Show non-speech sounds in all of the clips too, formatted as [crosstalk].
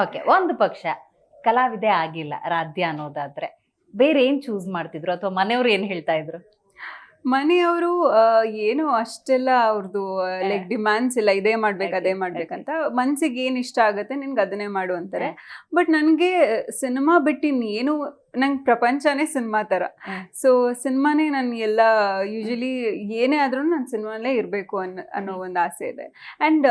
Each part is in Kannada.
ಓಕೆ ಒಂದು ಪಕ್ಷ ಕಲಾವಿದೆ ಆಗಿಲ್ಲ ರಾಧ್ಯ ಅನ್ನೋದಾದ್ರೆ. ಬೇರೆ ಏನ್ ಚೂಸ್ ಮಾಡ್ತಿದ್ರು? ಅಥವಾ ಮನೆಯವ್ರು ಏನ್ ಹೇಳ್ತಾ ಇದ್ರು? ಮನೆಯವರು ಏನು ಅಷ್ಟೆಲ್ಲ ಅವ್ರದ್ದು ಲೈಕ್ ಡಿಮ್ಯಾಂಡ್ಸ್ ಇಲ್ಲ. ಇದೇ ಮಾಡ್ಬೇಕು ಅದೇ ಮಾಡ್ಬೇಕಂತ ಮನ್ಸಿಗೆ ಏನು ಇಷ್ಟ ಆಗುತ್ತೆ ನಿನ್ಗೆ ಅದನ್ನೇ ಮಾಡು ಅಂತಾರೆ. ಬಟ್ ನನಗೆ ಸಿನಿಮಾ ಬಿಟ್ಟು ಇನ್ನೇನು ನಂಗೆ ಪ್ರಪಂಚನೇ ಸಿನಿಮಾ ಥರ. ಸೊ ಸಿನಿಮಾನೇ ನಾನು ಎಲ್ಲ ಯೂಶಲಿ ಏನೇ ಆದ್ರೂ ನಾನು ಸಿನಿಮಾಲೇ ಇರಬೇಕು ಅನ್ನೋ ಅನ್ನೋ ಒಂದು ಆಸೆ ಇದೆ. ಆ್ಯಂಡ್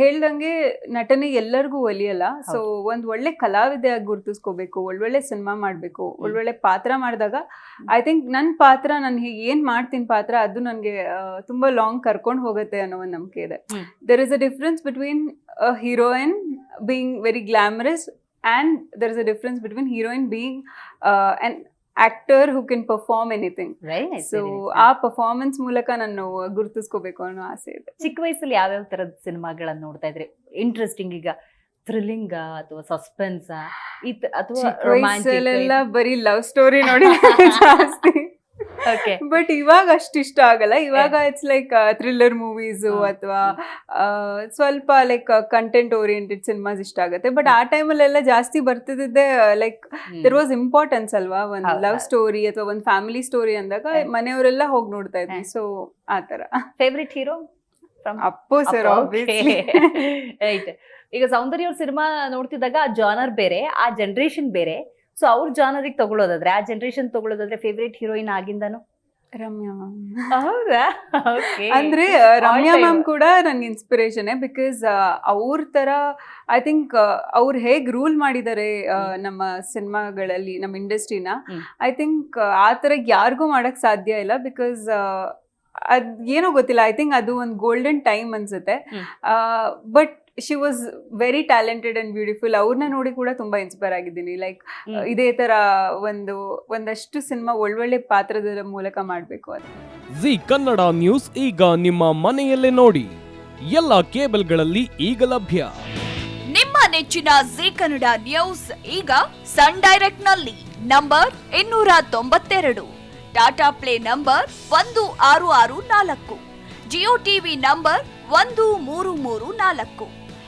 ಹೇಳ್ದಂಗೆ ನಟನೆ ಎಲ್ಲರಿಗೂ ಒಲಿಯಲ್ಲ. ಸೊ ಒಂದು ಒಳ್ಳೆ ಕಲಾವಿದೆಯಾಗಿ ಗುರ್ತಿಸ್ಕೋಬೇಕು ಒಳ್ಳೊಳ್ಳೆ ಸಿನಿಮಾ ಮಾಡಬೇಕು ಒಳ್ಳೊಳ್ಳೆ ಪಾತ್ರ ಮಾಡಿದಾಗ ಐ ಥಿಂಕ್ ನನ್ನ ಪಾತ್ರ ನಾನು ಏನು ಮಾಡ್ತೀನಿ ಪಾತ್ರ ಅದು ನನಗೆ ತುಂಬಾ ಲಾಂಗ್ ಕರ್ಕೊಂಡು ಹೋಗುತ್ತೆ ಅನ್ನೋ ಒಂದು ನಂಬಿಕೆ ಇದೆ. There is a difference between a heroine being very glamorous and is a difference difference heroine heroine uh, an actor who can perform anything so ಆ ಪರ್ಫಾರ್ಮೆನ್ಸ್ ಮೂಲಕ ನಾನು ಗುರುತಿಸ್ಕೋಬೇಕು ಅನ್ನೋ ಆಸೆ ಇದೆ. ಚಿಕ್ಕ ವಯಸ್ಸಲ್ಲಿ ಯಾವ್ಯಾವ ತರದ ಸಿನಿಮಾಗಳನ್ನ ನೋಡ್ತಾ ಇದ್ರಿ? ಇಂಟ್ರೆಸ್ಟಿಂಗ್ ಈಗ ಥ್ರಿಲ್ಲಿಂಗ್ ಅಥವಾ ಸಸ್ಪೆನ್ಸ್ ಅಥವಾ ಬರೀ ಲವ್ ಸ್ಟೋರಿ ನೋಡಿ ಜಾಸ್ತಿ. ಬಟ್ ಇವಾಗ ಅಷ್ಟು ಇಷ್ಟ ಆಗಲ್ಲ. ಇವಾಗ ಇಟ್ಸ್ ಲೈಕ್ ಥ್ರಿಲ್ಲರ್ ಮೂವೀಸು. ಅಥವಾ ಸ್ವಲ್ಪ ಲೈಕ್ ಕಂಟೆಂಟ್ ಓರಿಯೆಂಟೆಡ್ ಸಿನಿಮಾಸ್ ಇಷ್ಟ ಆಗುತ್ತೆ. ಬಟ್ ಆ ಟೈಮಲ್ಲೆಲ್ಲ ಜಾಸ್ತಿ ಬರ್ತಿದ್ದೆ ಲೈಕ್ ದೆರ್ ವಾಸ್ ಇಂಪಾರ್ಟೆನ್ಸ್ ಅಲ್ವಾ? ಒಂದು ಲವ್ ಸ್ಟೋರಿ ಅಥವಾ ಒಂದು ಫ್ಯಾಮಿಲಿ ಸ್ಟೋರಿ ಅಂದಾಗ. ಮನೆಯವರೆಲ್ಲ ಹೋಗಿ ನೋಡ್ತಾ ಇದ್ವಿ. ಸೊ ಆ ಥರ. Favourite hero from Appu sir [laughs] ಈಗ ಸೌಂದರ್ಯ ಅವ್ರ ಸಿನಿಮಾ ನೋಡ್ತಿದ್ದಾಗ ಆ ಜಾನರ್ ಬೇರೆ ಆ ಜನರೇಷನ್ ಬೇರೆ. ಸೊ ಅವ್ರ ಜಾನರಿಗೆ ತಗೊಳ್ಳೋದಾದ್ರೆ ಆ ಜನರೇಷನ್ ತಗೊಳ್ಳೋದಾದ್ರೆ ಫೇವ್ರೇಟ್ ಹೀರೋಯಿನ್ ಆಗಿಂದಾನು? ರಮ್ಯಾ ಮ್ಯಾಮ್. ಹೌದಾ? ಅಂದ್ರೆ ರಮ್ಯಾ. ಮ್ಯಾಮ್ ಕೂಡ ನನ್ಗೆ ಇನ್ಸ್ಪಿರೇಷನ್ ಬಿಕಾಸ್ ಅವ್ರ ತರ ಐ ಥಿಂಕ್ ಅವ್ರು ಹೇಗ್ ರೂಲ್ ಮಾಡಿದ್ದಾರೆ ನಮ್ಮ ಸಿನಿಮಾಗಳಲ್ಲಿ ನಮ್ಮ ಇಂಡಸ್ಟ್ರಿನ ಐ ಥಿಂಕ್ ಆ ತರ ಯಾರಿಗೂ ಮಾಡಕ್ ಸಾಧ್ಯ ಇಲ್ಲ ಬಿಕಾಸ್ ಅದ್ ಏನೋ ಗೊತ್ತಿಲ್ಲ ಐ ಥಿಂಕ್ ಅದು ಒಂದು ಗೋಲ್ಡನ್ ಟೈಮ್ ಅನ್ಸುತ್ತೆ. But she was very talented and beautiful ಅವ್ರನ್ನ ನೋಡಿ ಕೂಡ ತುಂಬಾ ಇನ್ಸ್ಪೈರ್ ಆಗಿದ್ದೀನಿ. ಲೈಕ್. ಇದೇ ತರ ಒಂದು ಒಂದಷ್ಟು ಸಿನಿಮಾ ಒಳ್ಳೊಳ್ಳೆ ಪಾತ್ರದ ಮೂಲಕ ಮಾಡಬೇಕು ಅಂತ. ಜಿ ಕನ್ನಡ ನ್ಯೂಸ್ ಈಗ ನಿಮ್ಮ ಮನೆಯಲ್ಲೇ ನೋಡಿ. ಎಲ್ಲ ಕೇಬಲ್ಗಳಲ್ಲಿ ಈಗ ಲಭ್ಯ. ನಿಮ್ಮ ನೆಚ್ಚಿನ ಜಿ ಕನ್ನಡ ನ್ಯೂಸ್ ಈಗ ಸನ್ ಡೈರೆಕ್ಟ್ನಲ್ಲಿ ನಂಬರ್ ಇನ್ನೂರ ತೊಂಬತ್ತೆರಡು. ಟಾಟಾ ಪ್ಲೇ ನಂಬರ್ ಒಂದು ಆರು ಆರು ನಾಲ್ಕು. ಜಿಯೋ ಟಿವಿ ನಂಬರ್ ಒಂದು ಮೂರು ಮೂರು ನಾಲ್ಕು.